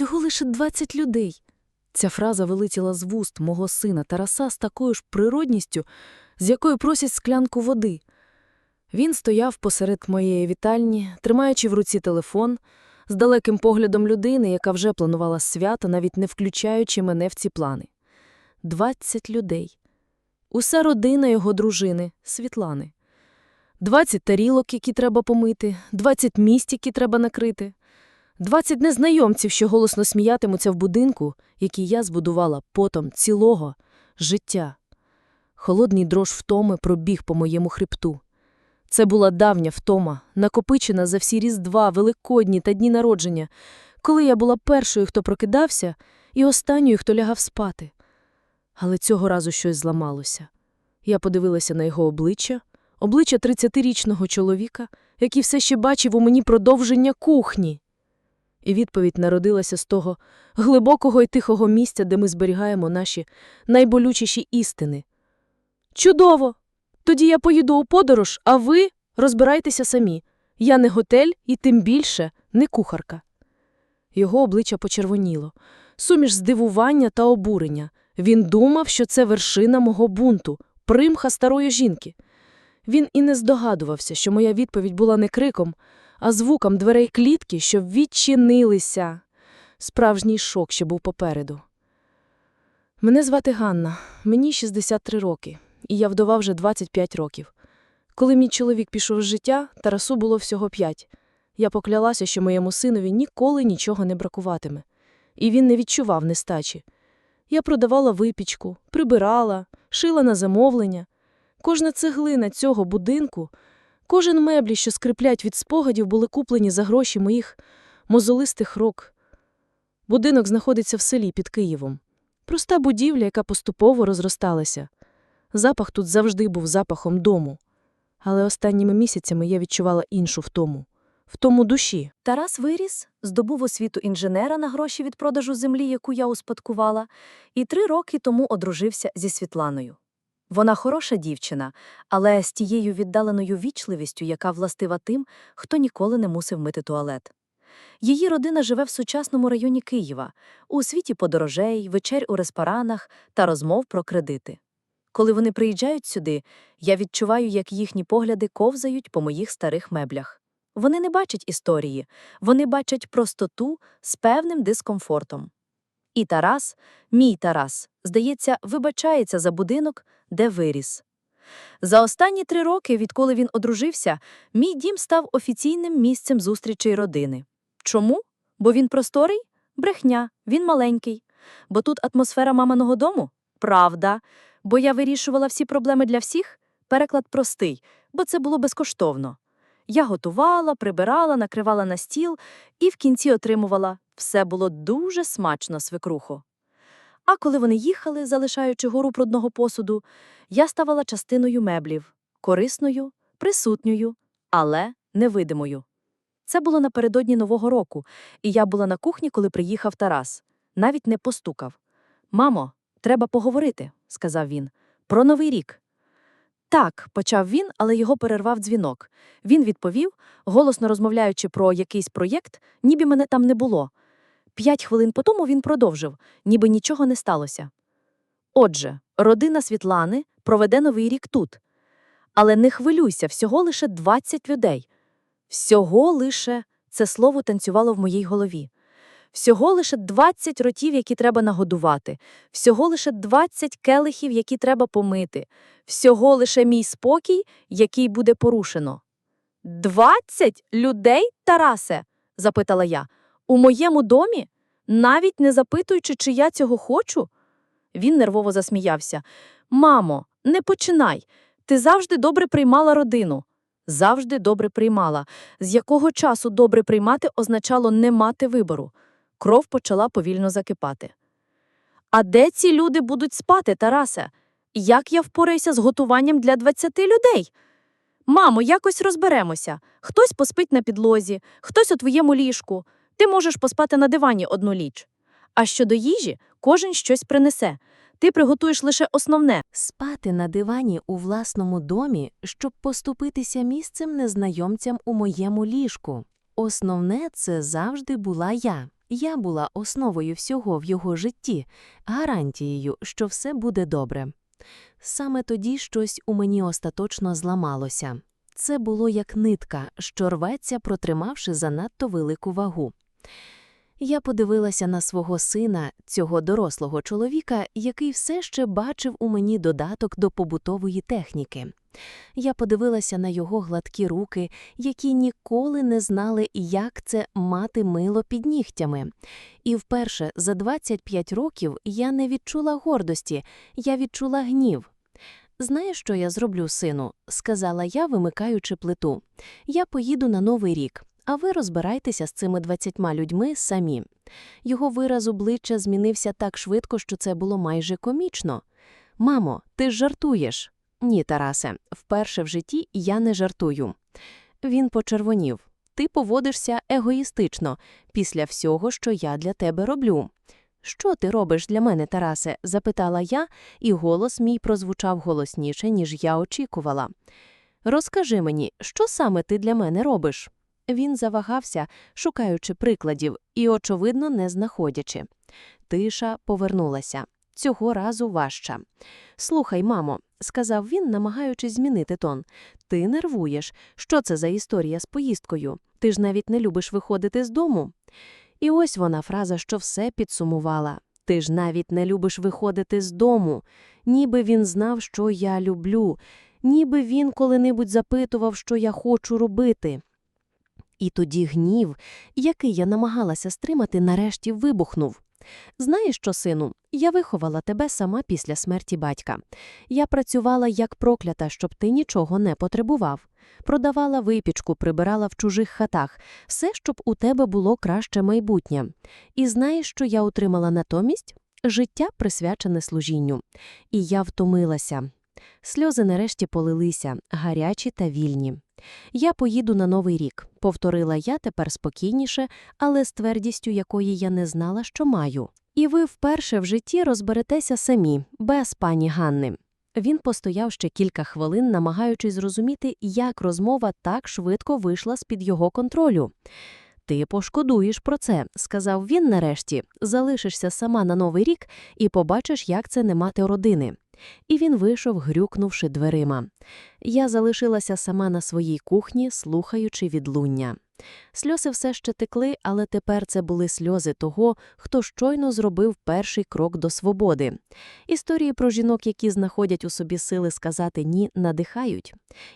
Всього лише 20 людей. Ця фраза вилетіла з вуст мого сина Тараса з такою ж природністю, з якою просять склянку води. Він стояв посеред моєї вітальні, тримаючи в руці телефон, з далеким поглядом людини, яка вже планувала свято, навіть не включаючи мене в ці плани. 20 людей. Уся родина його дружини, Світлани. 20 тарілок, які треба помити, 20 місць, які треба накрити. 20 незнайомців, що голосно сміятимуться в будинку, який я збудувала потом цілого життя. Холодний дрож втоми пробіг по моєму хребту. Це була давня втома, накопичена за всі різдва, великодні та дні народження, коли я була першою, хто прокидався, і останньою, хто лягав спати. Але цього разу щось зламалося. Я подивилася на його обличчя, обличчя 30-річного чоловіка, який все ще бачив у мені продовження кухні. І відповідь народилася з того глибокого і тихого місця, де ми зберігаємо наші найболючіші істини. Чудово! Тоді я поїду у подорож, а ви розбирайтеся самі. Я не готель і тим більше не кухарка. Його обличчя почервоніло, суміш здивування та обурення. Він думав, що це вершина мого бунту, примха старої жінки. Він і не здогадувався, що моя відповідь була не криком, а звуком дверей клітки, що відчинилися. Справжній шок ще був попереду. Мене звати Ганна, мені 63 роки, і я вдова вже 25 років. Коли мій чоловік пішов з життя, Тарасу було всього 5. Я поклялася, що моєму синові ніколи нічого не бракуватиме. І він не відчував нестачі. Я продавала випічку, прибирала, шила на замовлення. Кожна цеглина цього будинку, кожен меблі, що скриплять від спогадів, були куплені за гроші моїх мозолистих рук. Будинок знаходиться в селі під Києвом. Проста будівля, яка поступово розросталася. Запах тут завжди був запахом дому. Але останніми місяцями я відчувала іншу втому втому душі. Тарас виріс, здобув освіту інженера на гроші від продажу землі, яку я успадкувала, і три роки тому одружився зі Світланою. Вона хороша дівчина, але з тією віддаленою вічливістю, яка властива тим, хто ніколи не мусив мити туалет. Її родина живе в сучасному районі Києва, у світі подорожей, вечер у ресторанах та розмов про кредити. Коли вони приїжджають сюди, я відчуваю, як їхні погляди ковзають по моїх старих меблях. Вони не бачать історії, вони бачать простоту з певним дискомфортом. І Тарас, мій Тарас, здається, вибачається за будинок, де виріс. За останні три роки, відколи він одружився, мій дім став офіційним місцем зустрічей родини. Чому? Бо він просторий? Брехня, він маленький. Бо тут атмосфера маминого дому? Правда. Бо я вирішувала всі проблеми для всіх? Переклад простий, бо це було безкоштовно. Я готувала, прибирала, накривала на стіл і в кінці отримувала все було дуже смачно, свекрухо. А коли вони їхали, залишаючи гору брудного посуду, я ставала частиною меблів, корисною, присутньою, але невидимою. Це було напередодні Нового року, і я була на кухні, коли приїхав Тарас. Навіть не постукав. Мамо, треба поговорити, сказав він, про новий рік. Так, почав він, але його перервав дзвінок. Він відповів, голосно розмовляючи про якийсь проєкт, ніби мене там не було. П'ять хвилин по тому він продовжив, ніби нічого не сталося. Отже, родина Світлани проведе новий рік тут. Але не хвилюйся, всього лише 20 людей. Всього лише це слово танцювало в моїй голові. Всього лише 20 ротів, які треба нагодувати, всього лише 20 келихів, які треба помити, всього лише мій спокій, який буде порушено. Двадцять людей, Тарасе? запитала я. У моєму домі? Навіть не запитуючи, чи я цього хочу? Він нервово засміявся. Мамо, не починай. Ти завжди добре приймала родину. Завжди добре приймала. З якого часу добре приймати означало не мати вибору. Кров почала повільно закипати. А де ці люди будуть спати, Тарасе? Як я впораюся з готуванням для 20 людей? Мамо, якось розберемося. Хтось поспить на підлозі, хтось у твоєму ліжку. Ти можеш поспати на дивані одну ліч. А щодо їжі, кожен щось принесе. Ти приготуєш лише основне. Спати на дивані у власному домі, щоб поступитися місцем незнайомцям у моєму ліжку. Основне це завжди була я. Я була основою всього в його житті, гарантією, що все буде добре. Саме тоді щось у мені остаточно зламалося. Це було як нитка, що рветься, протримавши занадто велику вагу. Я подивилася на свого сина, цього дорослого чоловіка, який все ще бачив у мені додаток до побутової техніки. Я подивилася на його гладкі руки, які ніколи не знали, як це мати мило під нігтями. І вперше за 25 років я не відчула гордості, я відчула гнів. Знаєш, що я зроблю, сину? сказала я, вимикаючи плиту. Я поїду на Новий рік, а ви розбирайтеся з цими 20 людьми самі. Його вираз обличчя змінився так швидко, що це було майже комічно. Мамо, ти ж жартуєш. Ні, Тарасе, вперше в житті я не жартую. Він почервонів. Ти поводишся егоїстично після всього, що я для тебе роблю. Що ти робиш для мене, Тарасе? запитала я, і голос мій прозвучав голосніше, ніж я очікувала. Розкажи мені, що саме ти для мене робиш? Він завагався, шукаючи прикладів і, очевидно, не знаходячи. Тиша повернулася. Цього разу важча. Слухай, мамо, сказав він, намагаючись змінити тон. Ти нервуєш. Що це за історія з поїздкою? Ти ж навіть не любиш виходити з дому. І ось вона фраза, що все підсумувала. Ти ж навіть не любиш виходити з дому. Ніби він знав, що я люблю, ніби він коли-небудь запитував, що я хочу робити. І тоді гнів, який я намагалася стримати, нарешті вибухнув. Знаєш що, сину, я виховала тебе сама після смерті батька. Я працювала як проклята, щоб ти нічого не потребував. Продавала випічку, прибирала в чужих хатах, все, щоб у тебе було краще майбутнє. І знаєш, що я отримала натомість? Життя присвячене служінню. І я втомилася. Сльози нарешті полилися, гарячі та вільні. Я поїду на Новий рік, повторила я тепер спокійніше, але з твердістю, якої я не знала, що маю. І ви вперше в житті розберетеся самі, без пані Ганни. Він постояв ще кілька хвилин, намагаючись зрозуміти, як розмова так швидко вийшла з-під його контролю. Ти пошкодуєш про це, сказав він нарешті. Залишишся сама на новий рік і побачиш, як це не мати родини. І він вийшов, грюкнувши дверима. Я залишилася сама на своїй кухні, слухаючи відлуння. Сльози все ще текли, але тепер це були сльози того, хто щойно зробив перший крок до свободи. Історії про жінок, які знаходять у собі сили сказати ні, надихають.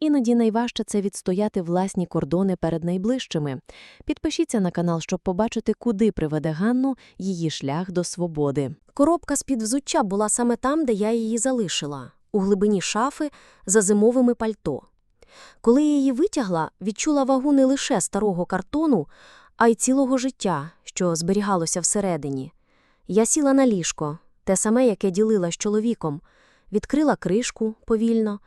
Іноді найважче це відстояти власні кордони перед найближчими. Підпишіться на канал, щоб побачити, куди приведе Ганну її шлях до свободи. Коробка з-під взуття була саме там, де я її залишила, у глибині шафи за зимовими пальто. Коли я її витягла, відчула вагу не лише старого картону, а й цілого життя, що зберігалося всередині. Я сіла на ліжко, те саме, яке ділила з чоловіком, відкрила кришку повільно.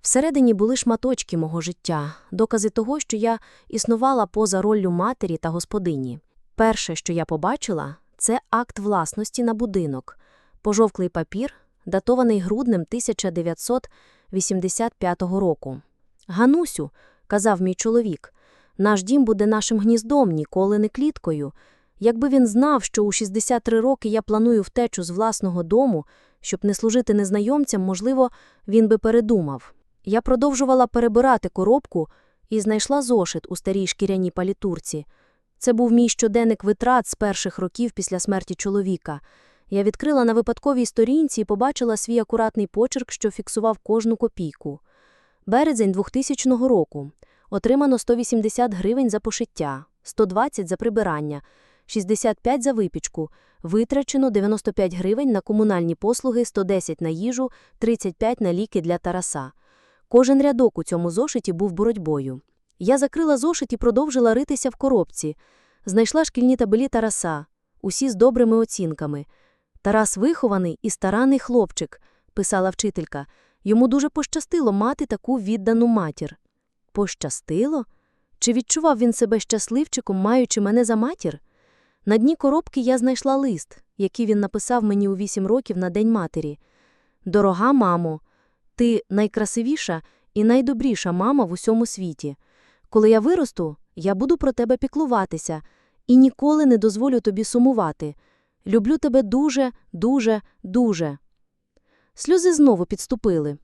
Всередині були шматочки мого життя, докази того, що я існувала поза роллю матері та господині. Перше, що я побачила, це акт власності на будинок, пожовклий папір, датований груднем 1985 року. Ганусю, казав мій чоловік, наш дім буде нашим гніздом, ніколи не кліткою. Якби він знав, що у 63 роки я планую втечу з власного дому, щоб не служити незнайомцям, можливо, він би передумав. Я продовжувала перебирати коробку і знайшла зошит у старій шкіряній палітурці. Це був мій щоденник витрат з перших років після смерті чоловіка. Я відкрила на випадковій сторінці і побачила свій акуратний почерк, що фіксував кожну копійку. Березень 2000 року. Отримано 180 гривень за пошиття, 120 за прибирання, 65 за випічку. Витрачено 95 гривень на комунальні послуги, 110 на їжу, 35 на ліки для Тараса. Кожен рядок у цьому зошиті був боротьбою. Я закрила зошит і продовжила ритися в коробці. Знайшла шкільні табелі Тараса, усі з добрими оцінками. Тарас вихований і старанний хлопчик, писала вчителька. Йому дуже пощастило мати таку віддану матір. Пощастило? Чи відчував він себе щасливчиком, маючи мене за матір? На дні коробки я знайшла лист, який він написав мені у вісім років на День матері. Дорога мамо, ти найкрасивіша і найдобріша мама в усьому світі. Коли я виросту, я буду про тебе піклуватися, і ніколи не дозволю тобі сумувати. Люблю тебе дуже, дуже, дуже. Сльози знову підступили.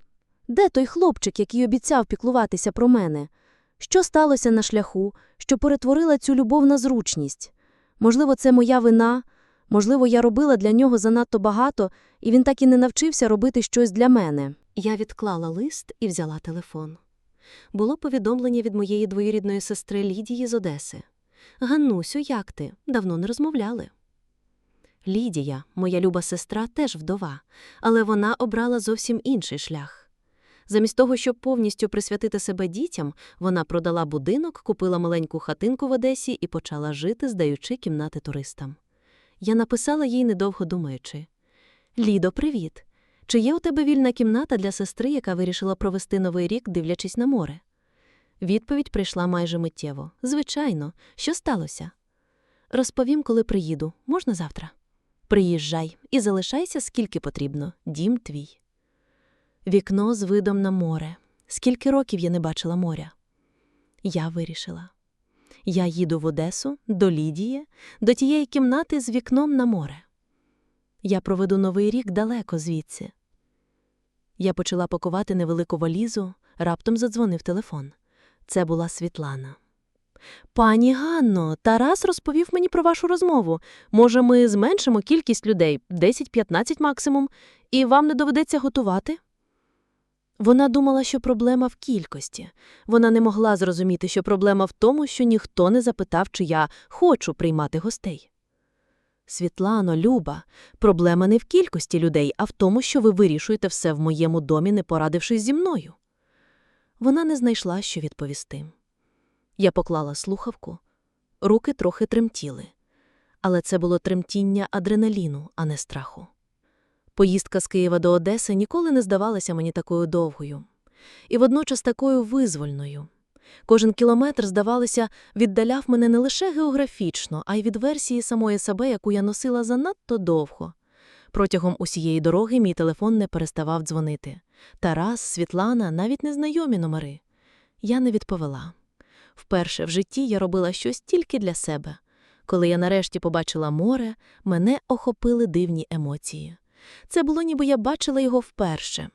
Де той хлопчик, який обіцяв піклуватися про мене? Що сталося на шляху, що перетворила цю любов на зручність? Можливо, це моя вина, можливо, я робила для нього занадто багато, і він так і не навчився робити щось для мене. Я відклала лист і взяла телефон. Було повідомлення від моєї двоюрідної сестри Лідії з Одеси. Ганнусю, як ти? Давно не розмовляли. Лідія, моя люба сестра, теж вдова, але вона обрала зовсім інший шлях. Замість того, щоб повністю присвятити себе дітям, вона продала будинок, купила маленьку хатинку в Одесі і почала жити, здаючи кімнати туристам. Я написала їй, недовго думаючи: Лідо, привіт! Чи є у тебе вільна кімната для сестри, яка вирішила провести новий рік, дивлячись на море? Відповідь прийшла майже миттєво. Звичайно, що сталося? Розповім, коли приїду. Можна завтра? Приїжджай і залишайся скільки потрібно. Дім твій. Вікно з видом на море. Скільки років я не бачила моря? Я вирішила. Я їду в Одесу, до Лідії, до тієї кімнати з вікном на море. Я проведу новий рік далеко звідси. Я почала пакувати невелику валізу, раптом задзвонив телефон. Це була Світлана. Пані Ганно, Тарас розповів мені про вашу розмову. Може, ми зменшимо кількість людей 10-15 максимум, і вам не доведеться готувати? Вона думала, що проблема в кількості. Вона не могла зрозуміти, що проблема в тому, що ніхто не запитав, чи я хочу приймати гостей. Світлано, Люба, проблема не в кількості людей, а в тому, що ви вирішуєте все в моєму домі, не порадившись зі мною. Вона не знайшла, що відповісти. Я поклала слухавку, руки трохи тремтіли, але це було тремтіння адреналіну, а не страху. Поїздка з Києва до Одеси ніколи не здавалася мені такою довгою, і водночас такою визвольною. Кожен кілометр, здавалося, віддаляв мене не лише географічно, а й від версії самої себе, яку я носила занадто довго. Протягом усієї дороги мій телефон не переставав дзвонити. Тарас, Світлана, навіть незнайомі номери. Я не відповіла. Вперше в житті я робила щось тільки для себе. Коли я нарешті побачила море, мене охопили дивні емоції. Це було, ніби я бачила його вперше.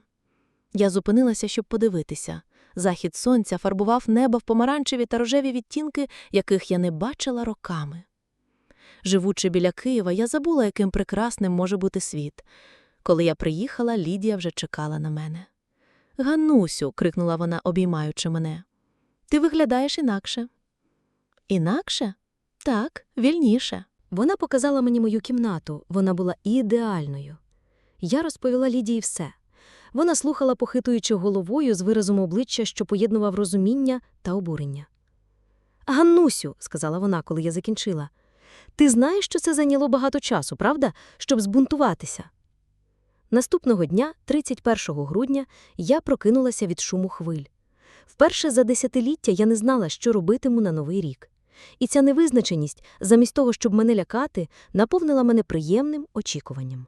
Я зупинилася, щоб подивитися. Захід сонця фарбував небо в помаранчеві та рожеві відтінки, яких я не бачила роками. Живучи біля Києва, я забула, яким прекрасним може бути світ. Коли я приїхала, Лідія вже чекала на мене. Ганусю, крикнула вона, обіймаючи мене. Ти виглядаєш інакше. Інакше? Так, вільніше. Вона показала мені мою кімнату, вона була ідеальною. Я розповіла Лідії все. Вона слухала, похитуючи головою з виразом обличчя, що поєднував розуміння та обурення. Ганнусю, сказала вона, коли я закінчила, ти знаєш, що це зайняло багато часу, правда, щоб збунтуватися? Наступного дня, 31 грудня, я прокинулася від шуму хвиль. Вперше за десятиліття я не знала, що робитиму на новий рік. І ця невизначеність, замість того, щоб мене лякати, наповнила мене приємним очікуванням.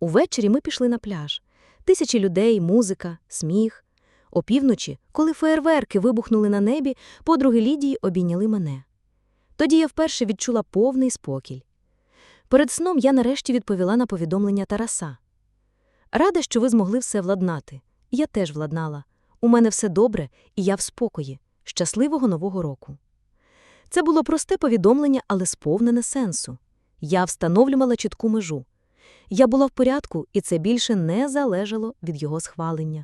Увечері ми пішли на пляж. Тисячі людей, музика, сміх. Опівночі, коли феєрверки вибухнули на небі, подруги Лідії обійняли мене. Тоді я вперше відчула повний спокій. Перед сном я нарешті відповіла на повідомлення Тараса. Рада, що ви змогли все владнати. Я теж владнала. У мене все добре, і я в спокої. Щасливого нового року. Це було просте повідомлення, але сповнене сенсу. Я встановлювала чітку межу. Я була в порядку, і це більше не залежало від його схвалення.